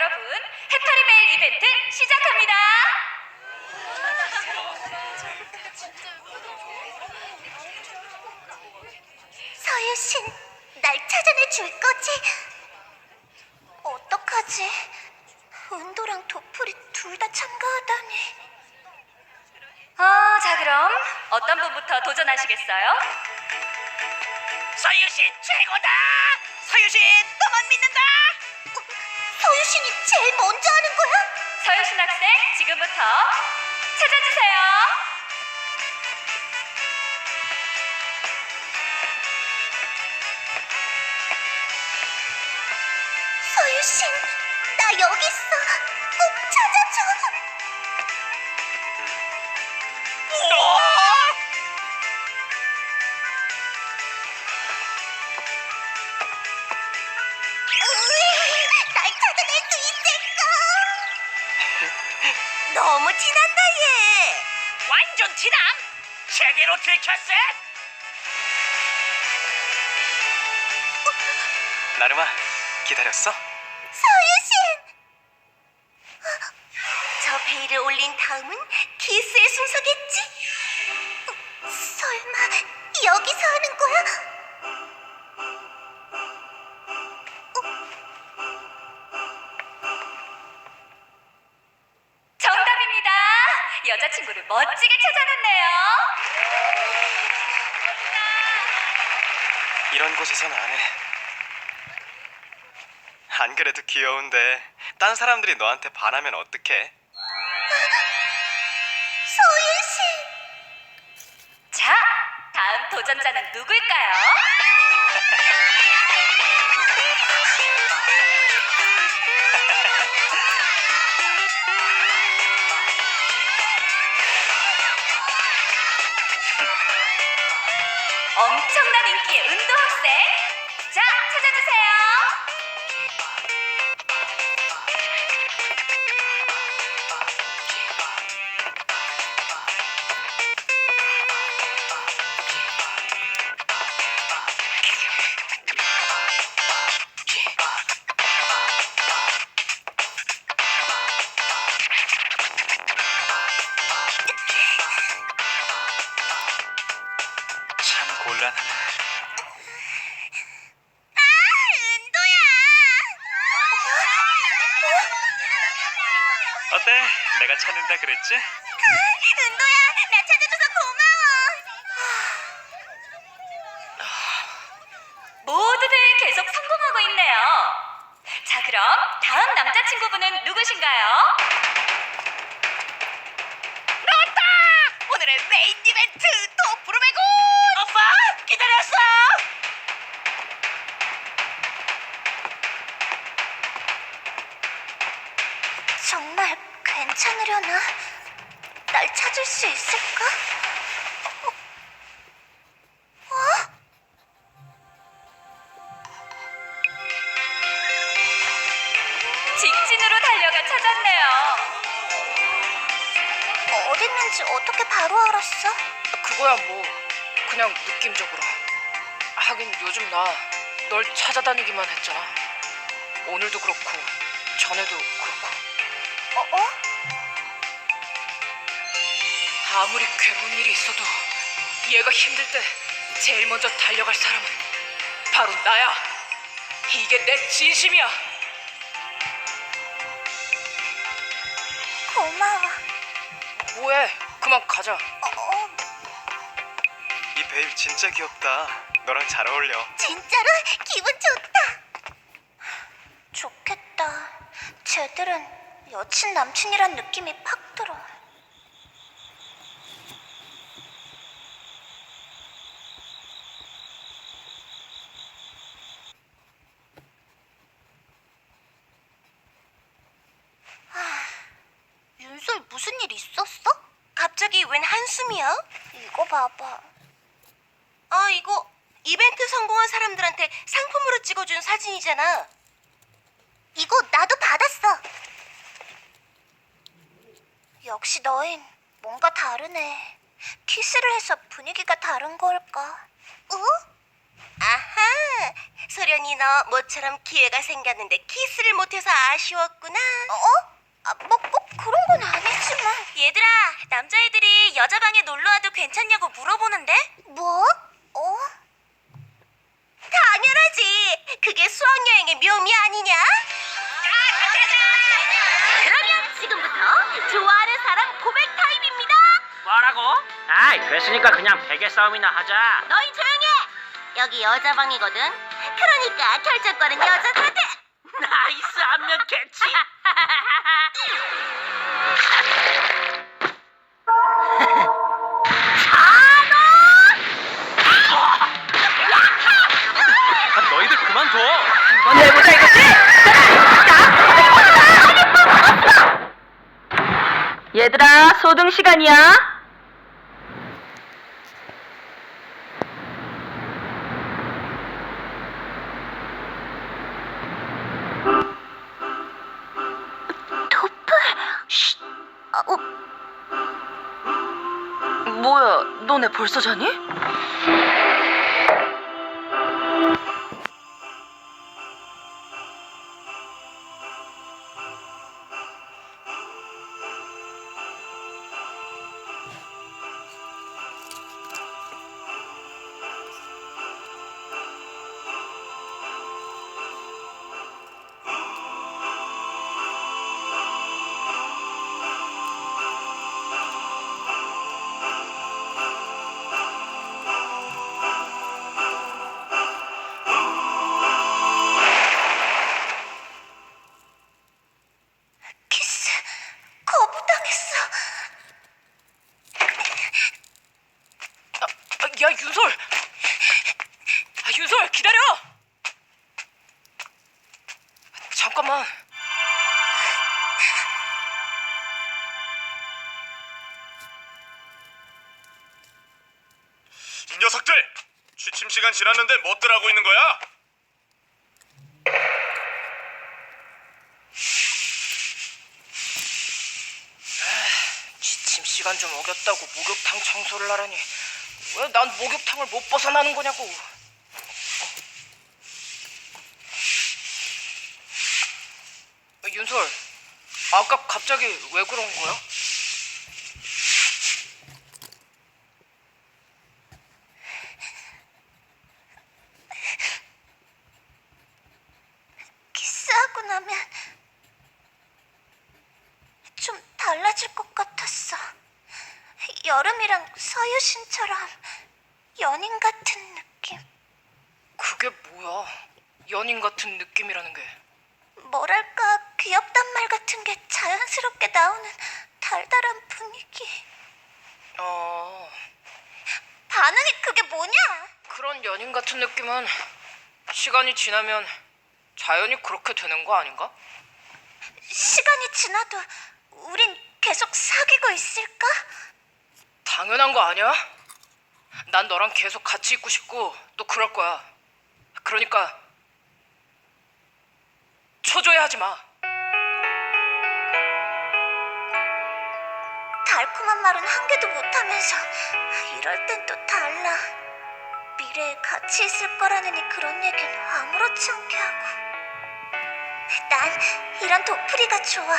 여러분, 해파리메일 이벤트 시작합니다. 서유신, 날 찾아내 줄 거지? 어떡하지? 은도랑 도플이 둘 다 참가하다니. 어, 자 그럼 어떤 분부터 도전하시겠어요? 서유신 최고다! 서유신 너만 믿는다! 어, 서유신이 제일 먼저 하는 거야? 서유신 학생, 지금부터 찾아주세요. 서유신, 나 여기 있어. 꼭 찾아줘. 완전 티남! 제대로 들켰어! 나름아 기다렸어? 서유신. 저 베일을 올린 다음은 기스의 순서겠지? 어, 설마 여기서 하는 거야? 여자친구를 멋지게 찾아냈네요. 이런 곳에선 안 해. 안 그래도 귀여운데 딴 사람들이 너한테 반하면 어떡해? 서유신. 자, 다음 도전자는 누굴까요? 엄청난 인기의 운동 학생. 자, 찾아주세요. 어때? 내가 찾는다 그랬지? 은도야, 나 찾아줘서 고마워. 모두들 계속 성공하고 있네요. 자, 그럼 다음 남자친구분은 누구신가요? 찾았네요. 어디 있는지 어떻게 바로 알았어? 그거야 뭐 그냥 느낌적으로 하긴 요즘 나 널 찾아다니기만 했잖아 오늘도 그렇고 전에도 그렇고 어? 어? 아무리 괴로운 일이 있어도 얘가 힘들 때 제일 먼저 달려갈 사람은 바로 나야 이게 내 진심이야 고마워. 뭐해 그만 가자 어, 어, 이 베일 진짜 귀엽다. 너랑 잘 어울려. 진짜로 기분 좋다. 좋겠다. 쟤들은 여친 남친이란 느낌이 팍 들어. 아, 윤솔 무슨 일 있었어? 갑자기 웬 한숨이야? 이거 봐봐. 아, 이거 이벤트 성공한 사람들한테 상품으로 찍어준 사진이잖아. 이거 나도 받았어. 역시 너흰 뭔가 다르네. 키스를 해서 분위기가 다른 걸까? 어? 아하, 소련이 너 모처럼 기회가 생겼는데 키스를 못해서 아쉬웠구나. 어? 아, 뭐, 뭐 그런 건 아니 지만. 얘들아, 남자애들이 여자 방에 놀러 와도 괜찮냐고 물어보는데? 뭐? 어? 당연하지. 그게 수학여행의 묘미 아니냐? 그러면 지금부터 좋아하는 사람 고백 타임입니다. 뭐라고? 아이 됐으니까 그냥 베개 싸움이나 하자 너희 조용히 해. 여기 여자 방이거든. 그러니까 결정권은 여자들한테. 얘들아 소등 시간이야. 도플. 쉿. 어, 뭐야, 너네 벌써 자니? 기다려. 잠깐만. 이 녀석들 취침 시간 지났는데 뭐들 하고 있는 거야? 취침 시간 좀 어겼다고 목욕탕 청소를 하라니 왜 난 목욕탕을 못 벗어나는 거냐고 어, 윤솔 아까 갑자기 왜 그런 거야? 키스하고 나면 좀 달라질 것 같았어. 여름이랑 서유신처럼 연인 같은 느낌. 그게 뭐야 연인 같은 느낌이라는 게 뭐랄까 귀엽단 말 같은 게 자연스럽게 나오는 달달한 분위기. 어... 반응이 그게 뭐냐? 그런 연인 같은 느낌은 시간이 지나면 자연히 그렇게 되는 거 아닌가? 시간이 지나도 우린 계속 사귀고 있을까? 당연한 거 아니야? 난 너랑 계속 같이 있고 싶고 또 그럴 거야. 그러니까 초조해하지 마. 달콤한 말은 한 개도 못하면서 이럴 땐 또 달라. 미래에 같이 있을 거라느니 그런 얘기는 아무렇지 않게 하고. 난 이런 도프리가 좋아.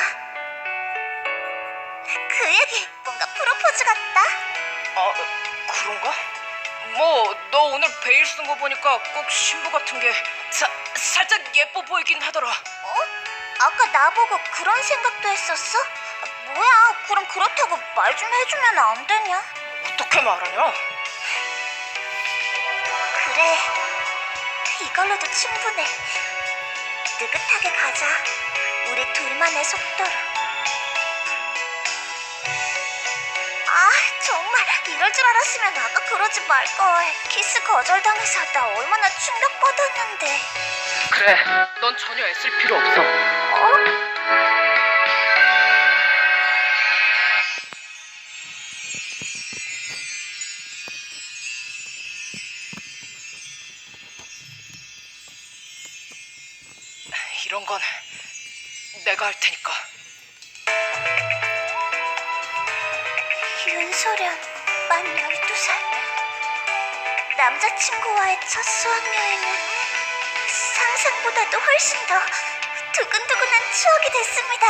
그 얘기 뭔가 프로포즈 같다. 아 그런가? 뭐 너 오늘 베일 쓴 거 보니까 꼭 신부 같은 게 사, 살짝 예뻐 보이긴 하더라. 어? 아까 나보고 그런 생각도 했었어? 뭐야, 그럼 그렇다고 말 좀 해주면 안 되냐? 어떻게 말하냐? 그래, 이걸로도 충분해. 느긋하게 가자. 우리 둘만의 속도로. 아, 정말 이럴 줄 알았으면 아까 그러지 말걸. 키스 거절당해서 나 얼마나 충격받았는데. 그래, 넌 전혀 애쓸 필요 없어. 이 할 테니까. 윤소련, 만 12살. 남자친구와의 첫 수학여행은 상상보다도 훨씬 더 두근두근한 추억이 됐습니다.